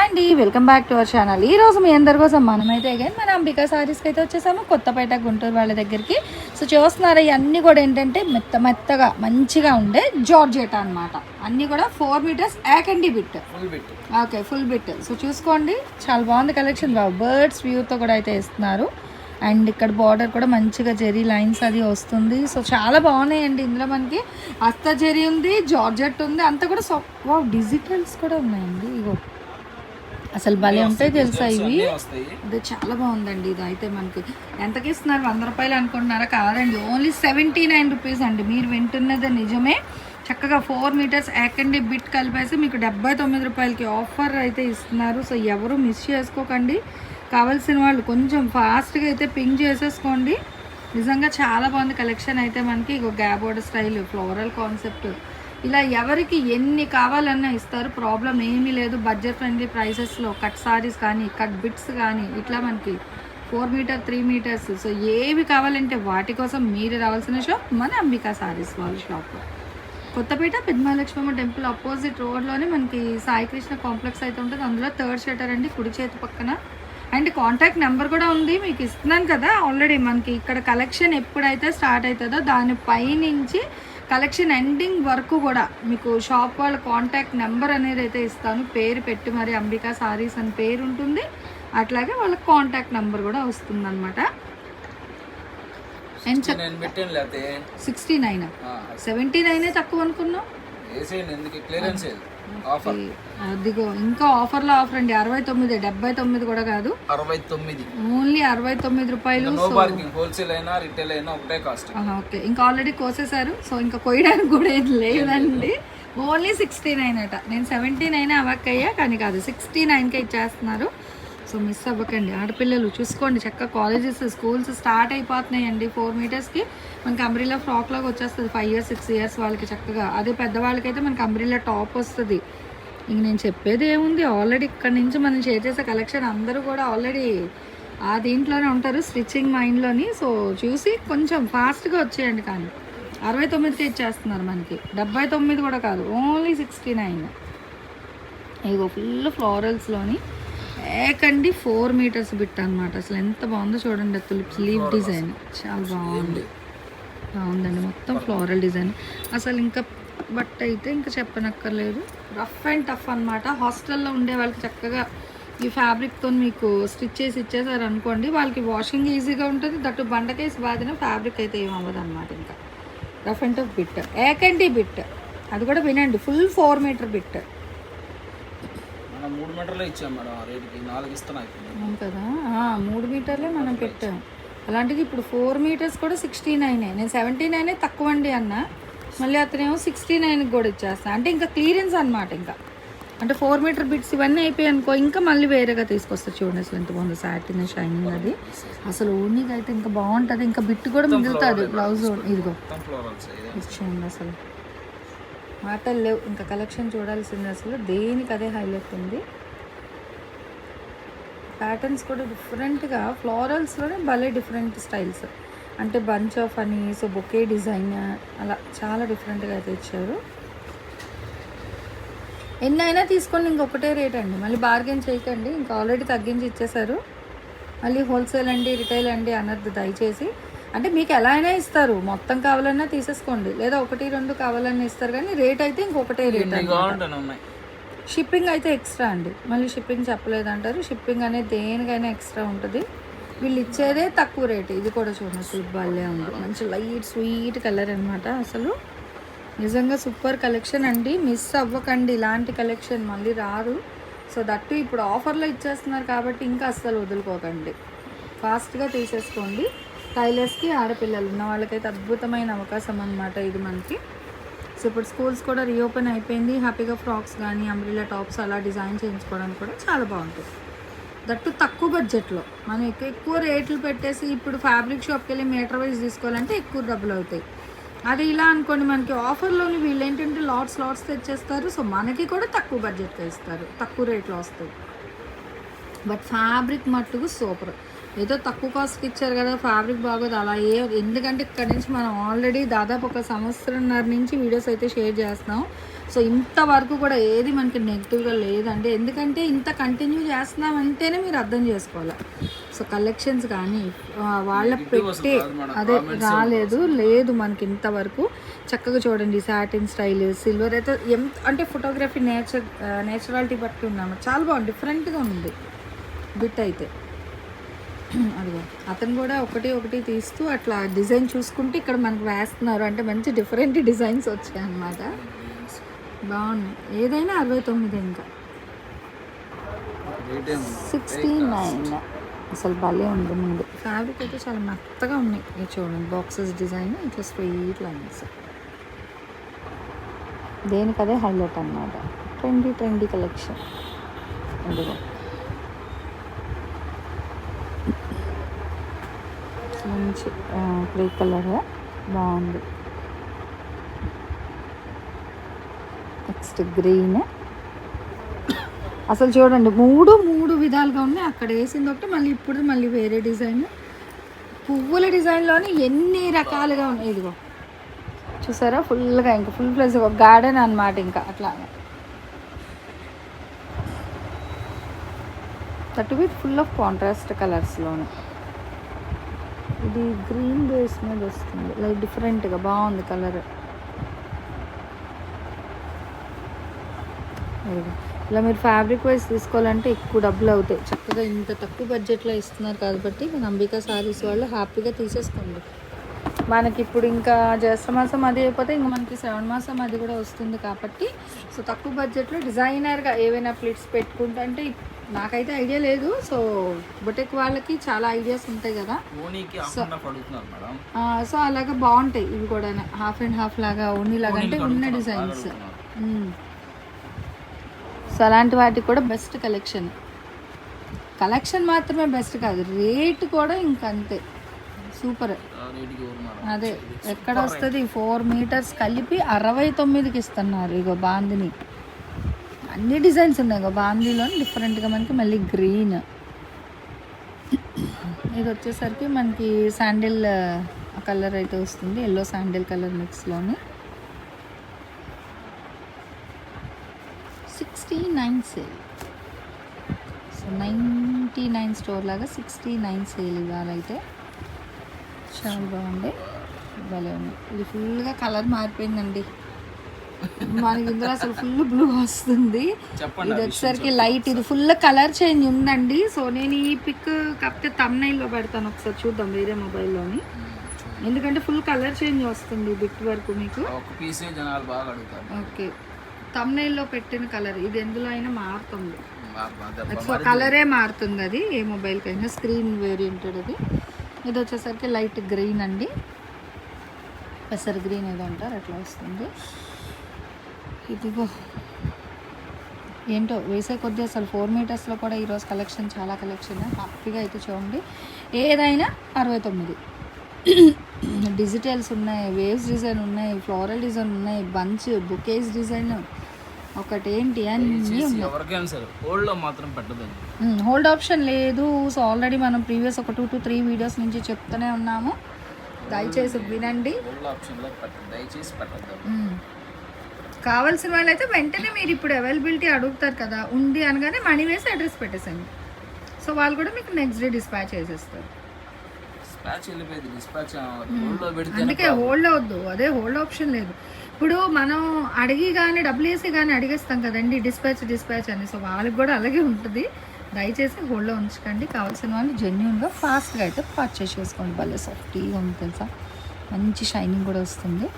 అండి welcome back to our channel. ఈ రోజు మీ అందరి కోసం మనమైతే అగైన్ మన అంబికా సారీస్కి అయితే వచ్చేసాము కొత్తపేట గుంటూరు వాళ్ళ దగ్గరికి. సో చూస్తున్నారా ఇవన్నీ కూడా ఏంటంటే మెత్త మెత్తగా మంచిగా ఉండే జార్జెట్ అన్నమాట. అన్నీ కూడా four metres యాకండి bit full bit okay full bit so చూసుకోండి చాలా బాగుంది కలెక్షన్ బర్డ్స్ వ్యూతో కూడా అయితే ఇస్తున్నారు. అండ్ ఇక్కడ బార్డర్ కూడా మంచిగా జెరీ లైన్స్ అది వస్తుంది. సో చాలా బాగున్నాయండి ఇందులో మనకి. అస్త జెరీ ఉంది జార్జెట్ ఉంది అంతా కూడా సో డిజిటల్స్ కూడా ఉన్నాయండి. ఇగో. అసలు భలే ఉంటాయి తెలుసా ఇవి? అదే చాలా బాగుందండి ఇది అయితే మనకి. ఎంతకి ఇస్తున్నారు వంద రూపాయలు అనుకుంటున్నారా? కాదండి ఓన్లీ సెవెంటీ నైన్ రూపీస్ అండి. మీరు వింటున్నది నిజమే. చక్కగా ఫోర్ మీటర్స్ యాకండి బిట్ కలిపేసి మీకు డెబ్బై తొమ్మిది రూపాయలకి ఆఫర్ అయితే ఇస్తున్నారు. సో ఎవరు మిస్ చేసుకోకండి. కావాల్సిన వాళ్ళు కొంచెం ఫాస్ట్గా అయితే పింక్ చేసేసుకోండి. నిజంగా చాలా బాగుంది కలెక్షన్ అయితే మనకి. ఇగో గ్యాబోర్డ్ స్టైల్ ఫ్లోరల్ కాన్సెప్ట్ ఇలా ఎవరికి ఎన్ని కావాలన్నా ఇస్తారు ప్రాబ్లం ఏమీ లేదు. బడ్జెట్ ఫ్రెండ్లీ ప్రైసెస్లో కట్ సారీస్ కానీ కట్ బిట్స్ కానీ ఇట్లా మనకి four metre three metres. So ఏవి కావాలంటే వాటి కోసం మీరు రావాల్సిన షాప్ మన అంబికా సారీస్ వాళ్ళ shop Kothapet Peddamahalakshmamma temple opposite రోడ్లోనే మనకి సాయికృష్ణ కాంప్లెక్స్ అయితే ఉంటుంది. అందులో థర్డ్ షటర్ అండి కుడి చేతి పక్కన. అండ్ కాంటాక్ట్ నెంబర్ కూడా ఉంది మీకు ఇస్తున్నాను కదా. ఆల్రెడీ మనకి ఇక్కడ కలెక్షన్ ఎప్పుడైతే స్టార్ట్ అవుతుందో దాని పైనుంచి కలెక్షన్ ఎండింగ్ వరకు కూడా మీకు షాప్ వాళ్ళ కాంటాక్ట్ నెంబర్ అనేది అయితే ఇస్తాను. పేరు పెట్టి మరి అంబికా సారీస్ అని పేరు ఉంటుంది. అట్లాగే వాళ్ళ కాంటాక్ట్ నెంబర్ కూడా వస్తుంది అనమాట సిక్స్టీ నైన్ సెవెంటీ నైనే తక్కువ అనుకున్నాం అదిగో ఇంకా ఆఫర్లో ఆఫర్ అండి. అరవై తొమ్మిది డెబ్బై తొమ్మిది కూడా కాదు. అరవై తొమ్మిది. ఓన్లీ అరవై తొమ్మిది రూపాయలు హోల్సేల్ అయినా రిటైల్ అయినా ఒకటే కాస్ట్ ఓకే. ఇంకా ఆల్రెడీ కోసేశారు. సో ఇంకా కొయ్యడానికి కూడా ఏం లేదండి. ఓన్లీ సిక్స్టీ నైన్ అట. నేను సెవెంటీ నైన్ అవ్వక్కయ్యా కానీ కాదు సిక్స్టీ నైన్కే ఇచ్చేస్తున్నారు. సో మిస్ అవ్వకండి. ఆడపిల్లలు చూసుకోండి చక్కగా కాలేజెస్ స్కూల్స్ స్టార్ట్ అయిపోతున్నాయండి ఫోర్ మీటర్స్కి మనకి అంబ్రిల్లా ఫ్రాక్ లాగా వచ్చేస్తుంది. ఫైవ్ ఇయర్స్ సిక్స్ ఇయర్స్ వాళ్ళకి చక్కగా. అదే పెద్దవాళ్ళకైతే మనకి అంబ్రిల్లా టాప్ వస్తుంది. ఇంక నేను చెప్పేది ఏముంది? ఆల్రెడీ ఇక్కడ నుంచి మనం షేర్ చేసే కలెక్షన్ అందరూ కూడా ఆల్రెడీ ఆ దీంట్లోనే ఉంటారు స్టిచ్చింగ్ మైండ్లోని సో చూసి కొంచెం ఫాస్ట్గా వచ్చేయండి కానీ. అరవై తొమ్మిదికి ఇచ్చేస్తున్నారు మనకి. డెబ్బై తొమ్మిది కూడా కాదు ఓన్లీ సిక్స్టీ నైన్ ఇగో ఫుల్ ఫ్లోరల్స్లోని ఏకండి ఫోర్ మీటర్స్ బిట్ అనమాట అసలు ఎంత బాగుందో చూడండి తులిప్ లీవ్ డిజైన్ చాలా బాగుంది. బాగుందండి. మొత్తం ఫ్లోరల్ డిజైన్ అసలు ఇంకా బట్ అయితే ఇంకా చెప్పనక్కర్లేదు. రఫ్ అండ్ టఫ్ అనమాట హాస్టల్లో ఉండే వాళ్ళకి చక్కగా ఈ ఫ్యాబ్రిక్తో మీకు స్టిచ్ చేసి ఇచ్చేసారు అనుకోండి వాళ్ళకి వాషింగ్ ఈజీగా ఉంటుంది. దట్టు బండకేసి బాదిన ఫ్యాబ్రిక్ అయితే ఏం అవ్వదు అనమాట ఇంకా. రఫ్ అండ్ టఫ్ బిట్ ఏకండి బిట్ అది కూడా వినండి. ఫుల్ ఫోర్ మీటర్ బిట్ మూడు మీటర్లు ఇచ్చాం మేడం ఆ రేటుకి. నాలుగు ఇస్తాను అయిపోయింది. అవును కదా? ఆ, మూడు మీటర్లే మనం పెట్టాం. అలాంటిది ఇప్పుడు ఫోర్ మీటర్స్ కూడా సిక్స్టీ నైనే. నేను సెవెంటీ నైనే తక్కువ అండి అన్న. మళ్ళీ అతనేమో సిక్స్టీ నైన్కి కూడా ఇచ్చేస్తాను అంటే ఇంకా క్లియరెన్స్ అనమాట ఇంకా. అంటే ఫోర్ మీటర్ బిట్స్ ఇవన్నీ అయిపోయాయి అనుకో ఇంకా మళ్ళీ వేరేగా తీసుకొస్తా చూడండి అసలు ఎంత బాగుంది సాటిన్ షైనింగ్ అది. అసలు ఓనీగా అయితే ఇంకా బాగుంటుంది. ఇంకా బిట్ కూడా మిగులుతుంది బ్లౌజ్ ఇదిగో. మొత్తం ఫ్లోరల్స్ ఇచ్చేయండి అసలు. మాటలు లేవు ఇంకా కలెక్షన్ చూడాల్సింది అసలు. దేనికి అదే హైలైట్ ఉంది? ప్యాటర్న్స్ కూడా డిఫరెంట్గా ఫ్లోరల్స్లోనే భలే డిఫరెంట్ స్టైల్స్ అంటే బంచ్ ఆఫ్ అని సో బొకే డిజైన్ అలా చాలా డిఫరెంట్గా అయితే ఇచ్చారు. ఎన్ని అయినా తీసుకోండి ఇంకొకటే రేట్ అండి. మళ్ళీ బార్గెన్ చేయకండి ఇంకా ఆల్రెడీ తగ్గించి ఇచ్చేసారు మళ్ళీ హోల్సేల్ అండి రిటైల్ అండి అనద్దు దయచేసి. అంటే మీకు ఎలా అయినా ఇస్తారు. మొత్తం కావాలన్నా తీసేసుకోండి. లేదా ఒకటి రెండు కావాలన్నా ఇస్తారు కానీ రేట్ అయితే ఇంకొకటే రేట్ షిప్పింగ్ అయితే ఎక్స్ట్రా అండి. మళ్ళీ షిప్పింగ్ చెప్పలేదంటారు. షిప్పింగ్ అనేది దేనికైనా ఎక్స్ట్రా ఉంటుంది. వీళ్ళు ఇచ్చేదే తక్కువ రేటు. ఇది కూడా చూడండి అసలు భలే ఉంది. మంచి లైట్ స్వీట్ కలర్ అనమాట అసలు. నిజంగా సూపర్ కలెక్షన్ అండి. మిస్ అవ్వకండి. ఇలాంటి కలెక్షన్ మళ్ళీ రాదు. సో దట్టు ఇప్పుడు ఆఫర్లో ఇచ్చేస్తున్నారు కాబట్టి ఇంకా అస్సలు వదులుకోకండి. ఫాస్ట్గా తీసేసుకోండి. టైలర్స్కి ఆడపిల్లలు ఉన్న వాళ్ళకైతే అద్భుతమైన అవకాశం అనమాట ఇది మనకి. సో ఇప్పుడు స్కూల్స్ కూడా రీఓపెన్ అయిపోయింది. హ్యాపీగా ఫ్రాక్స్ కానీ అంబ్రిల్లా టాప్స్ అలా డిజైన్ చేయించుకోవడానికి కూడా చాలా బాగుంటుంది. దట్టు తక్కువ బడ్జెట్లో. మనం ఎక్కువ ఎక్కువ రేట్లు పెట్టేసి ఇప్పుడు ఫ్యాబ్రిక్ షాప్కి వెళ్ళి మీటర్ వైజ్ తీసుకోవాలంటే ఎక్కువ డబ్బులు అవుతాయి. అది ఇలా అనుకోండి మనకి ఆఫర్లోని వీళ్ళు ఏంటంటే లాట్స్ లాట్స్ తెచ్చేస్తారు. సో మనకి కూడా తక్కువ బడ్జెట్తో ఇస్తారు. తక్కువ రేట్లో వస్తాయి. బట్ ఫ్యాబ్రిక్ మట్టుకు సూపర్. ఏదో తక్కువ కాస్ట్కి ఇచ్చారు కదా ఫ్యాబ్రిక్ బాగోదు అలా ఏ ఎందుకంటే ఇక్కడ నుంచి మనం ఆల్రెడీ దాదాపు ఒక సంవత్సరంన్నర నుంచి వీడియోస్ అయితే షేర్ చేస్తున్నాం. సో ఇంతవరకు కూడా ఏది మనకి నెగిటివ్గా లేదండి. ఎందుకంటే ఇంత కంటిన్యూ చేస్తున్నాం అంటేనే మీరు అర్థం చేసుకోవాలి. సో కలెక్షన్స్ కానీ వాళ్ళ పెట్టే అదే రాలేదు లేదు మనకి ఇంతవరకు చక్కగా చూడండి సాటిన్ స్టైల్ సిల్వర్ అయితే ఎంత అంటే ఫోటోగ్రఫీ నేచర్ నేచురాలిటీ బట్టి ఉన్నాము చాలా బాగుంది డిఫరెంట్గా ఉంది. బిట్ అయితే. అదిగో అతను కూడా ఒకటి ఒకటి తీస్తూ అట్లా డిజైన్ చూసుకుంటే ఇక్కడ మనకు వేస్తున్నారు. అంటే మంచి డిఫరెంట్ డిజైన్స్ వచ్చాయి అన్నమాట బాగున్నాయి ఏదైనా అరవై తొమ్మిది ఇంకా. సిక్స్టీ నైన్ అసలు భలే ఉంది ముందు. ఫ్యాబ్రిక్ అయితే చాలా మెత్తగా ఉన్నాయి. ఇది చూడండి బాక్సెస్ డిజైన్ ఇట్లా స్ట్రెయిట్ లైన్స్ దేనికదే హైలైట్ అన్నమాట. ట్రెండీ ట్రెండీ కలెక్షన్ ఇదిగో మంచి గ్రే కలర్ బాగుంది. Next green. అసలు చూడండి మూడు మూడు విధాలుగా ఉన్నాయి. అక్కడ వేసింది ఒకటి మళ్ళీ ఇప్పుడు మళ్ళీ వేరే డిజైన్. పువ్వుల డిజైన్లోనే ఎన్ని రకాలుగా ఉన్నాయి. ఇదిగో చూసారా? ఫుల్గా ఇంకా ఫుల్ ప్లస్ ఒక గార్డెన్ అన్నమాట ఇంకా అట్లా that with full of contrast కలర్స్లోనే ఇది గ్రీన్ బేస్ మీద వస్తుంది. లైక్ డిఫరెంట్గా బాగుంది కలర్. ఇలా మీరు ఫ్యాబ్రిక్ వైజ్ తీసుకోవాలంటే ఎక్కువ డబ్బులు అవుతాయి. చక్కగా ఇంత తక్కువ బడ్జెట్లో ఇస్తున్నారు కాబట్టి మన అంబికా సారీస్ వాళ్ళు హ్యాపీగా తీసేసుకోండి. మనకి ఇప్పుడు ఇంకా జ్యేష్ఠ మాసం అది అయిపోతే ఇంకా మనకి శ్రవణ మాసం అది కూడా వస్తుంది కాబట్టి సో తక్కువ బడ్జెట్లో డిజైనర్గా ఏవైనా ప్లేట్స్ పెట్టుకుంటే అంటే నాకైతే ఐడియా లేదు. సో బొటెక్ వాళ్ళకి చాలా ఐడియాస్ ఉంటాయి కదా. సో అలాగా బాగుంటాయి. ఇవి కూడా హాఫ్ అండ్ హాఫ్ లాగా ఓన్లీ లాగా అంటే ఉన్న డిజైన్స్. సో అలాంటి వాటికి కూడా బెస్ట్ కలెక్షన్. కలెక్షన్ మాత్రమే బెస్ట్ కాదు. రేట్ కూడా ఇంక అంతే సూపర్ అదే ఎక్కడ వస్తుంది? ఫోర్ మీటర్స్ కలిపి అరవై తొమ్మిదికి ఇస్తున్నారు. ఇగో బాందిని. అన్ని డిజైన్స్ ఉన్నాయి కదా బాందీలో డిఫరెంట్గా మనకి మళ్ళీ గ్రీన్. ఇది వచ్చేసరికి మనకి శాండిల్ కలర్ అయితే వస్తుంది yellow sandal colour మిక్స్లోని. Sixty nine sale so ninety nine store లాగా సిక్స్టీ నైన్ సేల్ ఇవాళైతే చాలా బాగుంది. భలే ఉంది. ఇది ఫుల్గా కలర్ మారిపోయిందండి. మనకి ఇందులో అసలు ఫుల్ బ్లూ వస్తుంది. ఇది వచ్చేసరికి లైట్ ఇది ఫుల్ కలర్ చేంజ్ ఉందండి. సో నేను ఈ పిక్ కాకపోతే తమ్నైల్లో పెడతాను ఒకసారి చూద్దాం వేరే మొబైల్లోని ఎందుకంటే ఫుల్ కలర్ చేంజ్ వస్తుంది బిట్ వరకు మీకు. ఓకే తమ్నైల్లో పెట్టిన కలర్ ఇది ఎందులో అయినా మారుతుంది. సో కలరే మారుతుంది అది ఏ మొబైల్కైనా స్క్రీన్ వేరియంటెడ్ అది. ఇది వచ్చేసరికి లైట్ గ్రీన్ అండి. పెసర్ గ్రీన్ ఏదో అంటారు అట్లా వస్తుంది. ఇదిగో. ఏంటో వేసే కొద్దీ అసలు ఫోర్ మీటర్స్లో కూడా ఈరోజు కలెక్షన్ చాలా కలెక్షన్ హ్యాపీగా అయితే చూడండి. ఏదైనా అరవై తొమ్మిది. డిజిటల్స్ ఉన్నాయి వేవ్స్ డిజైన్ ఉన్నాయి ఫ్లోరల్ డిజైన్ ఉన్నాయి బంచ్ బుకేస్ డిజైన్ ఒకటేంటి? అన్నీ ఉన్నాయి. పెట్టదండి. హోల్డ్ ఆప్షన్ లేదు. సో ఆల్రెడీ మనం ప్రీవియస్ ఒక టూ టు త్రీ వీడియోస్ నుంచి చెప్తూనే ఉన్నాము. దయచేసి వినండి. కావాల్సిన వాళ్ళైతే వెంటనే మీరు ఇప్పుడు అవైలబిలిటీ అడుగుతారు కదా ఉంది అనగానే మనీ వేసి అడ్రస్ పెట్టేసండి సో వాళ్ళు కూడా మీకు నెక్స్ట్ డే డిస్పాచ్ చేసేస్తారు. అందుకే హోల్డ్ అవద్దు అదే హోల్డ్ ఆప్షన్ లేదు. ఇప్పుడు మనం అడిగి కానీ డబ్బులు వేసి కానీ అడిగేస్తాం కదండి డిస్పాచ్ డిస్పాచ్ అని. సో వాళ్ళకి కూడా అలాగే ఉంటుంది. దయచేసి హోల్డ్లో ఉంచకండి. కావాల్సిన వాళ్ళు జెన్యున్గా ఫాస్ట్గా అయితే పర్చేస్ చేసుకోండి. భలే సాఫ్టీగా ఉంది తెలుసా? మంచి షైనింగ్ కూడా వస్తుంది.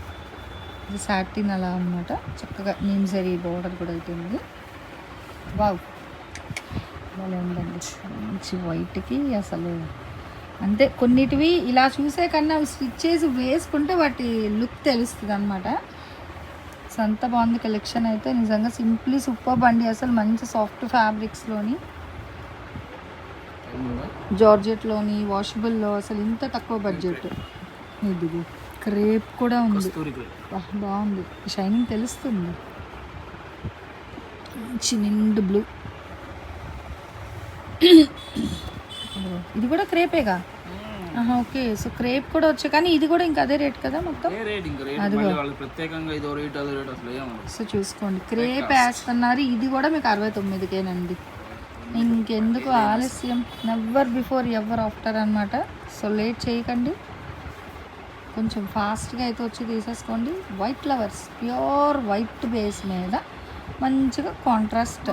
ఇది సాటిన్ అలా అనమాట చక్కగా నీమ్సరీ బోర్డర్ కూడా అయితే ఉంది వావ్ భలే ఉందండి. మంచి వైట్కి అసలు. అంతే కొన్నిటివి ఇలా చూసే కన్నా అవి స్టిచ్ చేసి వేసుకుంటే వాటి లుక్ తెలుస్తుంది అనమాట సో అంత బాగుంది కలెక్షన్ అయితే. నిజంగా సింప్లీ సూపర్ బండి అసలు మంచి సాఫ్ట్ ఫ్యాబ్రిక్స్లోని జార్జెట్లోని వాషబుల్లో అసలు ఇంత తక్కువ బడ్జెట్ ఇది క్రేప్ కూడా ఉంది. బాగుంది. షైనింగ్ తెలుస్తుంది. మంచి నిండు బ్లూ. ఇది కూడా క్రేపేగా? ఓకే. సో క్రేప్ కూడా వచ్చాయి కానీ ఇది కూడా ఇంకా అదే రేట్ కదా మొత్తం? సో చూసుకోండి. క్రేప్ వేస్తున్నారు. ఇది కూడా మీకు అరవై తొమ్మిదికేనండి. ఇంకెందుకు ఆలస్యం. నెవర్ బిఫోర్ ఎవర్ ఆఫ్టర్ అన్నమాట. సో లేట్ చేయకండి. కొంచెం ఫాస్ట్గా అయితే వచ్చి తీసేసుకోండి. White flowers pure white base మీద మంచిగా కాంట్రాస్ట్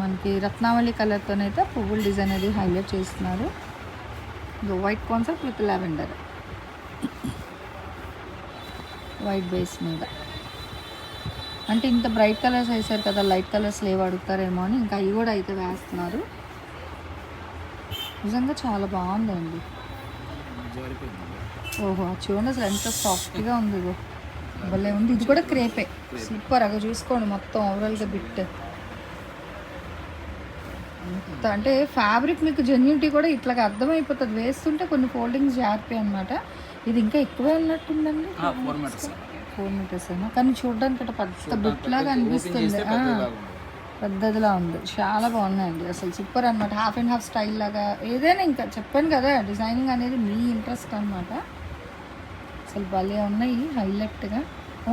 మనకి రత్నావళి కలర్తోనైతే పువ్వుల డిజైన్ అది హైలైట్ చేస్తున్నారు. White concept with lavender white base మీద. అంటే ఇంత బ్రైట్ కలర్స్ వేసారు కదా లైట్ కలర్స్ లేవు అడుగుతారేమో అని ఇంకా అవి కూడా అయితే వేస్తున్నారు. నిజంగా చాలా బాగుందండి. ఓహో చూడండి అసలు ఎంత సాఫ్ట్గా ఉంది ఇగో. భలే ఉంది. ఇది కూడా క్రేపే. సూపర్ అగ చూసుకోండి మొత్తం ఓవరాల్గా బిట్. అంటే ఫ్యాబ్రిక్ మీకు జెన్యూనిటీ కూడా ఇట్లాగా అర్థమైపోతుంది. వేస్తుంటే కొన్ని ఫోల్డింగ్స్ జారిపోయి అనమాట ఇది ఇంకా ఎక్కువే ఉన్నట్టుందండి ఫోర్ మీటర్స్ అయినా కానీ చూడడానికి అట్లా పెద్ద బిట్ లాగా అనిపిస్తుంది. పెద్దదిలా ఉంది. చాలా బాగున్నాయండి. అసలు సూపర్ అనమాట హాఫ్ అండ్ హాఫ్ స్టైల్ లాగా. ఏదైనా ఇంకా చెప్పాను కదా డిజైనింగ్ అనేది మీ ఇంట్రెస్ట్ అనమాట అసలు భలే ఉన్నాయి హైలైట్గా.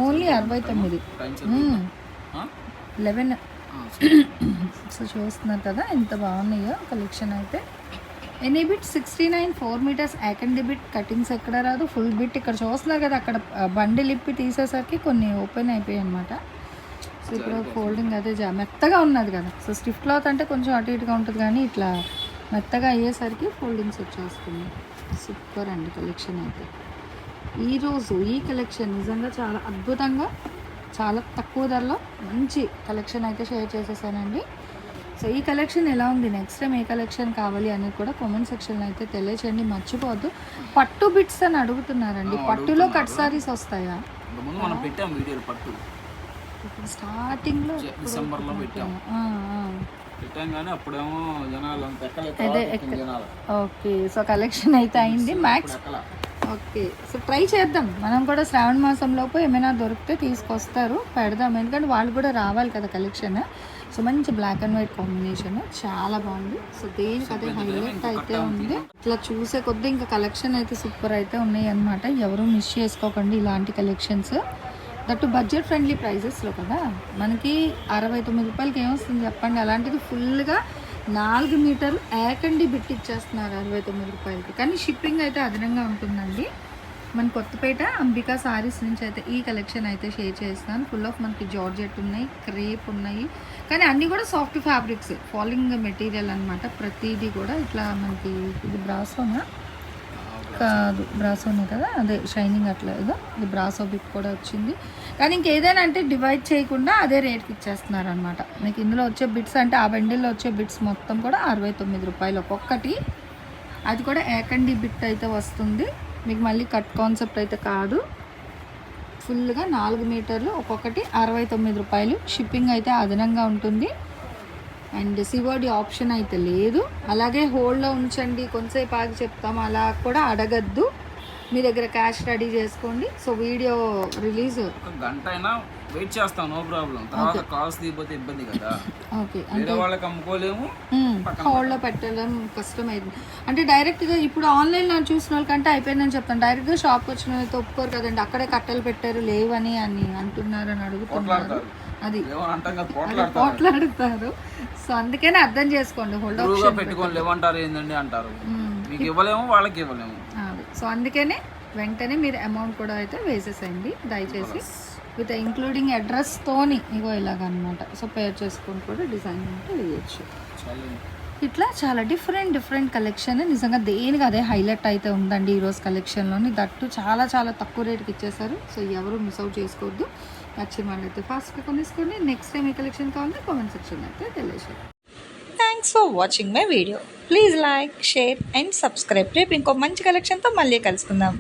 ఓన్లీ అరవై తొమ్మిది. లెవెన్ సో చూస్తున్నారు కదా ఎంత బాగున్నాయో కలెక్షన్ అయితే. Any bit sixty nine four metres యాకండి bit cuttings ఎక్కడ రాదు ఫుల్ బిట్. ఇక్కడ చూస్తున్నారు కదా అక్కడ బండి లిప్పి తీసేసరికి కొన్ని ఓపెన్ అయిపోయాయి అనమాట సో ఇప్పుడు ఫోల్డింగ్ అదే జా మెత్తగా ఉన్నది కదా. సో స్టిఫ్ క్లాత్ అంటే కొంచెం అటు ఇటుగా ఉంటుంది కానీ ఇట్లా మెత్తగా అయ్యేసరికి ఫోల్డింగ్స్ వచ్చేస్తుంది సూపర్ అండి కలెక్షన్ అయితే. ఈరోజు ఈ కలెక్షన్ నిజంగా చాలా అద్భుతంగా చాలా తక్కువ ధరలో మంచి కలెక్షన్ అయితే షేర్ చేసేసానండి. సో ఈ కలెక్షన్ ఎలా ఉంది? నెక్స్ట్ టైం ఏ కలెక్షన్ కావాలి అనేది కూడా కామెంట్ సెక్షన్లో అయితే తెలియచేయండి. మర్చిపోవద్దు. పట్టు బిట్స్ అని అడుగుతున్నారండి. పట్టులో కట్ సారీస్ వస్తాయా? ముందు మనం పెట్టాం వీడియోలు పట్టు. ఇప్పుడు స్టార్టింగ్లో డిసెంబర్లో పెట్టాం. అప్పుడేమో జనాలు జనాలు. ఓకే. సో కలెక్షన్ అయితే అయింది. Max okay. సో ట్రై చేద్దాం. మనం కూడా శ్రావణ మాసంలోపు ఏమైనా దొరికితే తీసుకొస్తారు. పెడదాం. ఎందుకంటే వాళ్ళు కూడా రావాలి కదా కలెక్షన్. సో మంచి బ్లాక్ అండ్ వైట్ కాంబినేషన్ చాలా బాగుంది. సో దేనికి అదే హైలైట్ అయితే ఉంది. ఇట్లా చూసే కొద్దీ ఇంకా కలెక్షన్ అయితే సూపర్ అయితే ఉన్నాయి అనమాట ఎవరు మిస్ చేసుకోకండి ఇలాంటి కలెక్షన్స్. దట్టు బడ్జెట్ ఫ్రెండ్లీ ప్రైజెస్లో కదా. మనకి అరవై తొమ్మిది రూపాయలకి ఏమొస్తుంది చెప్పండి? అలాంటిది ఫుల్గా నాలుగు మీటర్లు ఏకండి బిట్ ఇచ్చేస్తున్నారు అరవై తొమ్మిది రూపాయలకి. కానీ షిప్పింగ్ అయితే అదనంగా ఉంటుందండి. మన కొత్తపేట అంబికా సారీస్ నుంచి అయితే ఈ కలెక్షన్ అయితే షేర్ చేస్తాను ఫుల్ ఆఫ్ మనకి జార్జెట్ ఉన్నాయి క్రేప్ ఉన్నాయి. కానీ అన్నీ కూడా సాఫ్ట్ ఫ్యాబ్రిక్స్ ఫాలింగ్ మెటీరియల్ అనమాట ప్రతిదీ కూడా ఇట్లా మనకి ఇది బ్రాసోనా? కాదు బ్రాసోనే కదా? అదే షైనింగ్ అట్లా ఏదో. ఇది బ్రాసో బిట్ కూడా వచ్చింది. కానీ ఇంకేదైనా అంటే డివైడ్ చేయకుండా అదే రేట్కి ఇచ్చేస్తున్నారు అనమాట మీకు ఇందులో వచ్చే బిట్స్ అంటే ఆ బండిల్లో వచ్చే బిట్స్ మొత్తం కూడా అరవై తొమ్మిది రూపాయలు ఒక్కొక్కటి. అది కూడా ఏకండి బిట్ అయితే వస్తుంది. మీకు మళ్ళీ కట్ కాన్సెప్ట్ అయితే కాదు. ఫుల్గా నాలుగు మీటర్లు ఒక్కొక్కటి అరవై తొమ్మిది రూపాయలు. షిప్పింగ్ అయితే అదనంగా ఉంటుంది. అండ్ సివోడి ఆప్షన్ అయితే లేదు. అలాగే హోల్డ్లో ఉంచండి కొంతసేపు ఆగి చెప్తాం అలా కూడా అడగద్దు. మీ దగ్గర క్యాష్ రెడీ చేసుకోండి. సో వీడియో రిలీజ్ గంట అయినా వెయిట్ చేస్తాం నో ప్రాబ్లం. తర్వాత కాల్స్ ఇబ్బంది కదా. ఓకే వేరే వాళ్ళకి అమ్ముకోలేము హోల్డ్లో పెట్టడం కష్టమైంది. అంటే డైరెక్ట్గా ఇప్పుడు ఆన్లైన్లో చూసిన వాళ్ళకంటే అయిపోయిందని చెప్తాను. డైరెక్ట్గా షాప్కి వచ్చిన వాళ్ళతో ఒప్పుకోరు కదండి అక్కడే కట్టెలు పెట్టారు లేవని అని అంటున్నారు అని అడుగుతున్నారు. అది. పోట్లాడతారు. సో అందుకనే అర్థం చేసుకోండి. హోల్డ్ లేవంటారు ఏందండి అంటారు. మీకు ఇవ్వలేము వాళ్ళకి ఇవ్వలేము. సో అందుకనే వెంటనే మీరు అమౌంట్ కూడా అయితే వేసేసేయండి. దయచేసి విత్ ఇంక్లూడింగ్ అడ్రస్తోని ఇగో ఇలాగనమాట. సో పేర్ చేసుకొని కూడా డిజైన్ అంటే వేయచ్చు. ఇట్లా చాలా డిఫరెంట్ డిఫరెంట్ కలెక్షన్ నిజంగా దేనికి అదే హైలైట్ అయితే ఉందండి ఈరోజు కలెక్షన్లోని దట్టు చాలా చాలా తక్కువ రేట్కి ఇచ్చేసారు సో ఎవరు మిస్ అవుట్ చేసుకోవద్దు. నచ్చిన వాళ్ళు అయితే ఫాస్ట్గా కొనేసుకోండి. నెక్స్ట్ టైం ఏ కలెక్షన్ కావాలని కామెంట్ సెక్షన్ అయితే తెలియజేయండి. Thanks for watching my video please like share and subscribe రేపు ఇంకో మంచి కలెక్షన్తో మళ్ళీ కలుసుకుందాం.